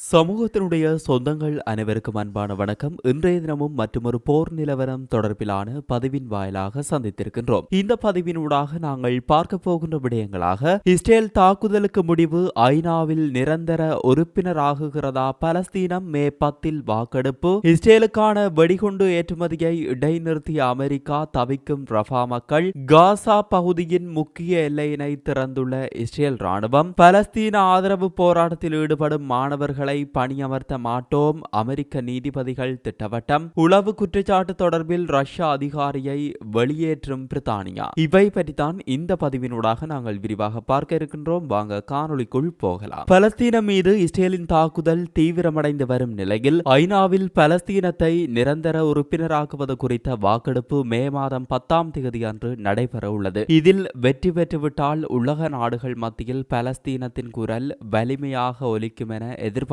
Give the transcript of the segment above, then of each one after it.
சமூகத்தினுடைய சொந்தங்கள் அனைவருக்கும் அன்பான வணக்கம். இன்றைய தினமும் மற்றொரு போர் நிலவரம் தொடர்பிலான பதிவின் வாயிலாக சந்தித்திருக்கின்றோம். இந்த பதிவினூடாக நாங்கள் பார்க்க போகின்ற விடயங்களாக இஸ்ரேல் தாக்குதலுக்கு முடிவு ஐநாவில் நிரந்தர உறுப்பினராகுகிறதா பலஸ்தீனம் மே பத்தில் வாக்கெடுப்பு இஸ்ரேலுக்கான வெடிகுண்டு ஏற்றுமதியை இடைநிறுத்திய அமெரிக்கா தவிக்கும் ரஃபா மக்கள் காசா பகுதியின் முக்கிய எல்லையினை திறந்துள்ள இஸ்ரேல் ராணுவம் பலஸ்தீன ஆதரவு போராட்டத்தில் ஈடுபடும் மாணவர்கள் பணியமர்த்த மாட்டோம். அமெரிக்க நீதிபதிகள் திட்டவட்டம். உளவு குற்றச்சாட்டு தொடர்பில் ரஷ்ய அதிகாரியை வெளியேற்றும் பிரித்தானியா. இவை பற்றித்தான் இந்த பதிவினூடாக நாங்கள் விரிவாக பார்க்க இருக்கின்றோம். வாங்க காணொளிக்குள் போகலாம். பலஸ்தீனம் மீது இஸ்ரேலின் தாக்குதல் தீவிரமடைந்து வரும் நிலையில் ஐநாவில் பலஸ்தீனத்தை நிரந்தர உறுப்பினராக்குவது குறித்த வாக்கெடுப்பு மே மாதம் பத்தாம் தேதி அன்று நடைபெற உள்ளது. இதில் வெற்றி பெற்றுவிட்டால் உலக நாடுகள் மத்தியில் பலஸ்தீனத்தின் குரல் வலிமையாக ஒலிக்கும் என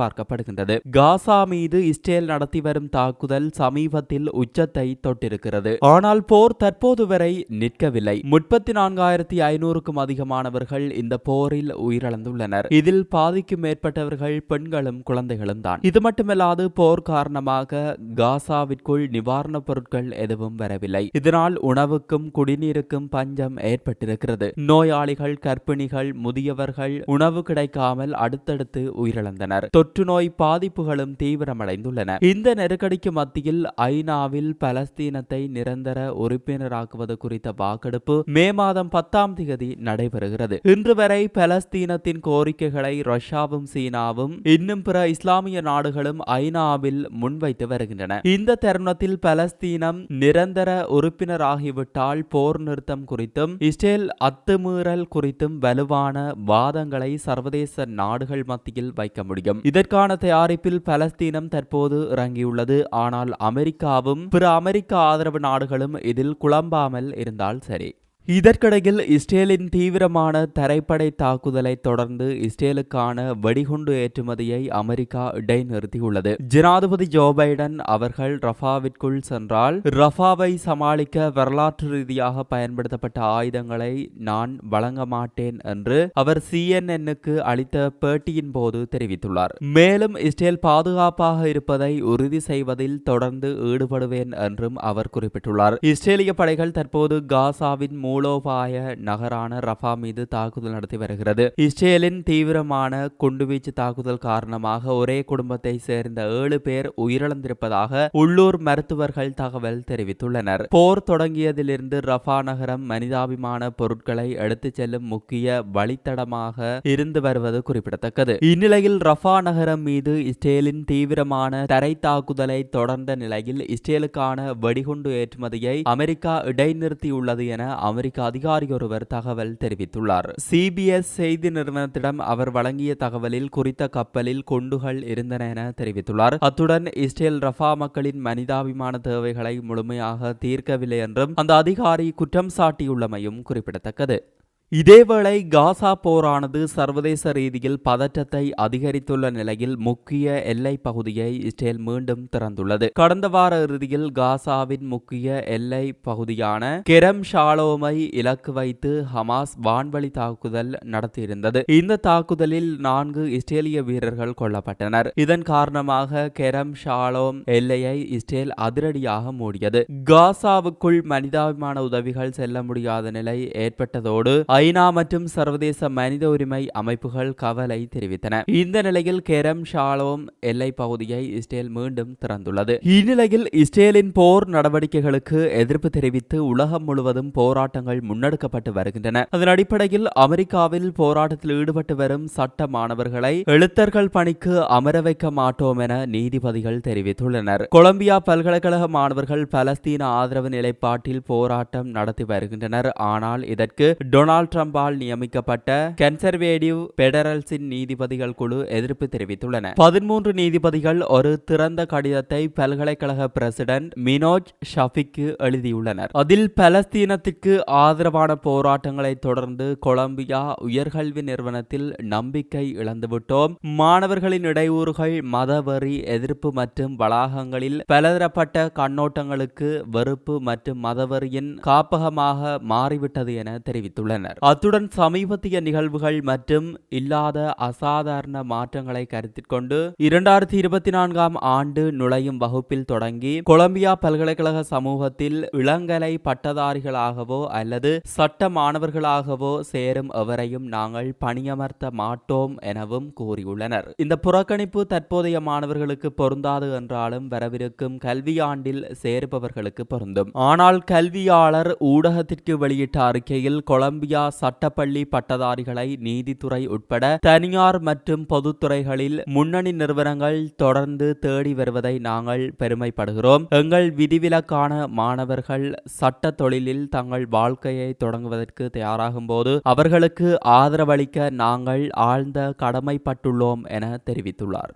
எதிர்பார்க்கப்படுகின்றது. காசா மீது இஸ்ரேல் நடத்தி வரும் தாக்குதல் சமீபத்தில் உச்சத்தை தொட்டிருக்கிறது. ஆனால் போர் தற்போது வரை நிற்கவில்லை. முப்பத்தி நான்காயிரத்தி ஐநூறுக்கும் அதிகமானவர்கள் இந்த போரில் உயிரிழந்துள்ளனர். இதில் பாதிக்கும் மேற்பட்டவர்கள் பெண்களும் குழந்தைகளும் தான். இது மட்டுமல்லாது போர் காரணமாக காசாவிற்குள் நிவாரணப் பொருட்கள் எதுவும் வரவில்லை. இதனால் உணவுக்கும் குடிநீருக்கும் பஞ்சம் ஏற்பட்டிருக்கிறது. நோயாளிகள் கர்ப்பிணிகள் முதியவர்கள் உணவு கிடைக்காமல் அடுத்தடுத்து உயிரிழந்தனர். தொற்று நோய் பாதிப்புகளும் தீவிரமடைந்துள்ளன. இந்த நெருக்கடிக்கு மத்தியில் ஐநாவில் பலஸ்தீனத்தை நிரந்தர உறுப்பினராக்குவது குறித்த வாக்கெடுப்பு மே மாதம் பத்தாம் தேதி நடைபெறுகிறது. இன்று வரை பலஸ்தீனத்தின் கோரிக்கைகளை ரஷ்யாவும் சீனாவும் இன்னும் பிற இஸ்லாமிய நாடுகளும் ஐநாவில் முன்வைத்து வருகின்றன. இந்த தருணத்தில் பலஸ்தீனம் நிரந்தர உறுப்பினராகிவிட்டால் போர் நிறுத்தம் குறித்தும் இஸ்ரேல் அத்துமீறல் குறித்தும் வலுவான வாதங்களை சர்வதேச நாடுகள் மத்தியில் வைக்க முடியும். இதற்கான தயாரிப்பில் பலஸ்தீனம் தற்போது இறங்கியுள்ளது. ஆனால் அமெரிக்காவும் பிற அமெரிக்க ஆதரவு நாடுகளும் இதில் குழம்பாமல் இருந்தால் சரி. இதற்கிடையில் இஸ்ரேலின் தீவிரமான தரைப்படை தாக்குதலை தொடர்ந்து இஸ்ரேலுக்கான வெடிகுண்டு ஏற்றுமதியை அமெரிக்கா இடைநிறுத்தியுள்ளது. ஜனாதிபதி ஜோ பைடன் அவர்கள் ரஃபாவிற்குள் சென்றால் ரஃபாவை சமாளிக்க வரலாற்று ரீதியாக பயன்படுத்தப்பட்ட ஆயுதங்களை நான் வழங்க மாட்டேன் என்று அவர் சிஎன்என்னுக்கு அளித்த பேட்டியின் போது தெரிவித்துள்ளார். மேலும் இஸ்ரேல் பாதுகாப்பாக இருப்பதை உறுதி செய்வதில் தொடர்ந்து ஈடுபடுவேன் என்றும் அவர் குறிப்பிட்டுள்ளார். இஸ்ரேலிய படைகள் தற்போது காசாவின் மூலோபாய நகரான ரஃபா மீது தாக்குதல் நடத்தி வருகிறது. இஸ்ரேலின் தீவிரமான குண்டுவீச்சு தாக்குதல் காரணமாக ஒரே குடும்பத்தை சேர்ந்த ஏழு பேர் உயிரிழந்திருப்பதாக உள்ளூர் மருத்துவர்கள் தகவல் தெரிவித்துள்ளனர். போர் தொடங்கியதிலிருந்து ரஃபா நகரம் மனிதாபிமான பொருட்களை எடுத்துச் செல்லும் முக்கிய வழித்தடமாக இருந்து வருவது குறிப்பிடத்தக்கது. இந்நிலையில் ரஃபா நகரம் மீது இஸ்ரேலின் தீவிரமான தரை தாக்குதலை தொடர்ந்த நிலையில் இஸ்ரேலுக்கான வெடிகுண்டு ஏற்றுமதியை அமெரிக்கா இடைநிறுத்தியுள்ளது என அமெரிக்க அதிகாரி ஒருவர் தகவல் தெரிவித்துள்ளார். சிபிஎஸ் செய்தி நிறுவனத்திடம் அவர் வழங்கிய தகவலில் குறித்த கப்பலில் குண்டுகள் இருந்தன என தெரிவித்துள்ளார். அத்துடன் இஸ்ரேல் ரஃபா மக்களின் மனிதாபிமான தேவைகளை முழுமையாக தீர்க்கவில்லை என்றும் அந்த அதிகாரி குற்றம் சாட்டியுள்ளமையும் குறிப்பிடத்தக்கது. இதேவேளை காசா போரானது சர்வதேச ரீதியில் பதற்றத்தை அதிகரித்துள்ள நிலையில் முக்கிய எல்லை பகுதியை இஸ்ரேல் மீண்டும் திறந்துள்ளது. கடந்த வார இறுதியில் காசாவின் முக்கிய எல்லை பகுதியான கெரம் ஷாலோமை இலக்கு வைத்து ஹமாஸ் வான்வழி தாக்குதல் நடத்தியிருந்தது. இந்த தாக்குதலில் நான்கு இஸ்ரேலிய வீரர்கள் கொல்லப்பட்டனர். இதன் காரணமாக கெரம் ஷாலோம் எல்லையை இஸ்ரேல் அதிரடியாக மூடியது. காசாவுக்குள் மனிதாபிமான உதவிகள் செல்ல முடியாத நிலை ஏற்பட்டதோடு ஐநா மற்றும் சர்வதேச மனித உரிமை அமைப்புகள் கவலை தெரிவித்தன. இந்த நிலையில் கெரம் ஷாலோம் எல்லை பகுதியை இஸ்ரேல் மீண்டும் திறந்துள்ளது. இந்நிலையில் இஸ்ரேலின் போர் நடவடிக்கைகளுக்கு எதிர்ப்பு தெரிவித்து உலகம் முழுவதும் போராட்டங்கள் முன்னெடுக்கப்பட்டு வருகின்றன. அதன் அடிப்படையில் அமெரிக்காவில் போராட்டத்தில் ஈடுபட்டு வரும் சட்ட மாணவர்களை எழுத்தர்கள் பணிக்கு அமர வைக்க மாட்டோம் என நீதிபதிகள் தெரிவித்துள்ளனர். கொலம்பியா பல்கலைக்கழக மாணவர்கள் பலஸ்தீன ஆதரவு நிலைப்பாட்டில் போராட்டம் நடத்தி வருகின்றனர். ஆனால் இதற்கு டொனால்ட் ட்ரம்பால் நியமிக்கப்பட்ட கன்சர்வேட்டிவ் பெடரல்ஸின் நீதிபதிகள் குழு எதிர்ப்பு தெரிவித்துள்ளன. பதிமூன்று நீதிபதிகள் ஒரு திறந்த கடிதத்தை பல்கலைக்கழக பிரசிடென்ட் மினோஜ் ஷஃபிக்கு எழுதியுள்ளனர். அதில் பலஸ்தீனத்திற்கு ஆதரவான போராட்டங்களை தொடர்ந்து கொலம்பியா உயர்கல்வி நிறுவனத்தில் நம்பிக்கை இழந்துவிட்டோம். மாணவர்களின் இடையூறுகள் மதவெறி எதிர்ப்பு மற்றும் வளாகங்களில் பலதரப்பட்ட கண்ணோட்டங்களுக்கு வெறுப்பு மற்றும் மதவெறியின் காப்பகமாக மாறிவிட்டது என தெரிவித்துள்ளனர். கூறினார் அத்துடன் சமீபத்திய நிகழ்வுகள் மற்றும் இல்லாத அசாதாரண மாற்றங்களை கருத்தில் கொண்டு இரண்டாயிரத்தி இருபத்தி நான்காம் ஆண்டு நுழையும் வகுப்பில் தொடங்கி கொலம்பியா பல்கலைக்கழக சமூகத்தில் இளங்கலை பட்டதாரிகளாகவோ அல்லது சட்ட மாணவர்களாகவோ சேரும் எவரையும் நாங்கள் பணியமர்த்த மாட்டோம் எனவும் கூறியுள்ளனர். இந்த புறக்கணிப்பு தற்போதைய மாணவர்களுக்கு பொருந்தாது என்றாலும் வரவிருக்கும் கல்வியாண்டில் சேருபவர்களுக்கு பொருந்தும். ஆனால் கல்வியாளர் ஊடகத்திற்கு வெளியிட்ட அறிக்கையில் கொலம்பியா சட்டப்பள்ளி பட்டதாரிகளை நீதித்துறை உட்பட தனியார் மற்றும் பொதுத்துறைகளில் முன்னணி நிறுவனங்கள் தொடர்ந்து தேடி வருவதை நாங்கள் பெருமைப்படுகிறோம். எங்கள் விதிவிலக்கான மாணவர்கள் சட்ட தொழிலில் தங்கள் வாழ்க்கையை தொடங்குவதற்கு தயாராகும் போது அவர்களுக்கு ஆதரவளிக்க நாங்கள் ஆழ்ந்த கடமைப்பட்டுள்ளோம் என தெரிவித்துள்ளார்.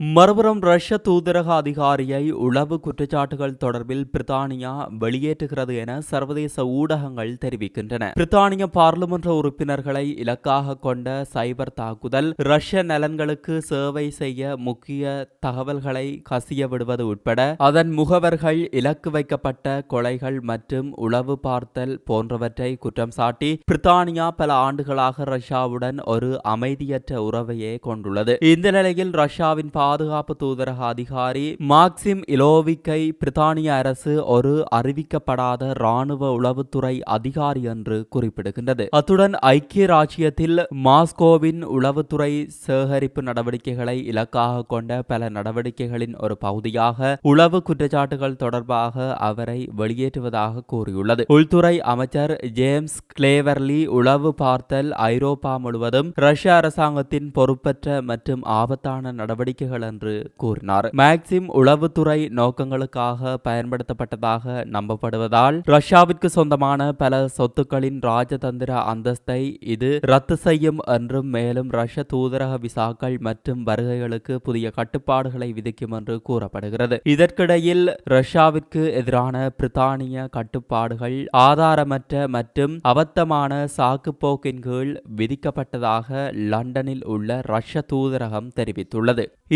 மறுபுறம் ரஷ்ய தூதரக அதிகாரியை உளவு குற்றச்சாட்டுகள் தொடர்பில் பிரித்தானியா வெளியேற்றுகிறது என சர்வதேச ஊடகங்கள் தெரிவிக்கின்றன. பிரித்தானிய பாராளுமன்ற உறுப்பினர்களை இலக்காக கொண்ட சைபர் தாக்குதல் ரஷ்ய நலன்களுக்கு சேவை செய்ய முக்கிய தகவல்களை கசிய விடுவது உட்பட அதன் முகவர்கள் இலக்கு வைக்கப்பட்ட கொலைகள் மற்றும் உளவு பார்த்தல் போன்றவற்றை குற்றம் சாட்டி பிரித்தானியா பல ஆண்டுகளாக ரஷ்யாவுடன் ஒரு அமைதியற்ற உறவையே கொண்டுள்ளது. இந்த நிலையில் ரஷ்யாவின் பாதுகாப்பு தூதரக அதிகாரி மாக்சிம் இலோவிக்கை பிரித்தானிய அரசு ஒரு அறிவிக்கப்படாத ராணுவ உளவுத்துறை அதிகாரி என்று குறிப்பிடுகின்றது. அத்துடன் ஐக்கிய ராஜ்யத்தில் மாஸ்கோவின் உளவுத்துறை சேகரிப்பு நடவடிக்கைகளை இலக்காக கொண்ட பல நடவடிக்கைகளின் ஒரு பகுதியாக உளவு குற்றச்சாட்டுகள் தொடர்பாக அவரை வெளியேற்றுவதாக கூறியுள்ளது. உள்துறை அமைச்சர் ஜேம்ஸ் கிளேவர்லி உளவு பார்த்தல் ஐரோப்பா முழுவதும் ரஷ்ய அரசாங்கத்தின் பொறுப்பற்ற மற்றும் ஆபத்தான நடவடிக்கைகள் என்று கூறினார். மேக்சிம் உளவுத்துறை நோக்கங்களுக்காக பயன்படுத்தப்பட்டதாக நம்பப்படுவதால் ரஷ்யாவிற்கு சொந்தமான பல சொத்துக்களின் ராஜதந்திர அந்தஸ்தை இது ரத்து செய்யும் என்றும் மேலும் ரஷ்ய தூதரக விசாக்கள் மற்றும் வருகைகளுக்கு புதிய கட்டுப்பாடுகளை விதிக்கும் என்று கூறப்படுகிறது. இதற்கிடையில் ரஷ்யாவிற்கு எதிரான பிரித்தானிய கட்டுப்பாடுகள் ஆதாரமற்ற மற்றும் அபத்தமான சாக்குப்போக்கின் கீழ் விதிக்கப்பட்டதாக லண்டனில் உள்ள ரஷ்ய தூதரகம் தெரிவித்துள்ளது.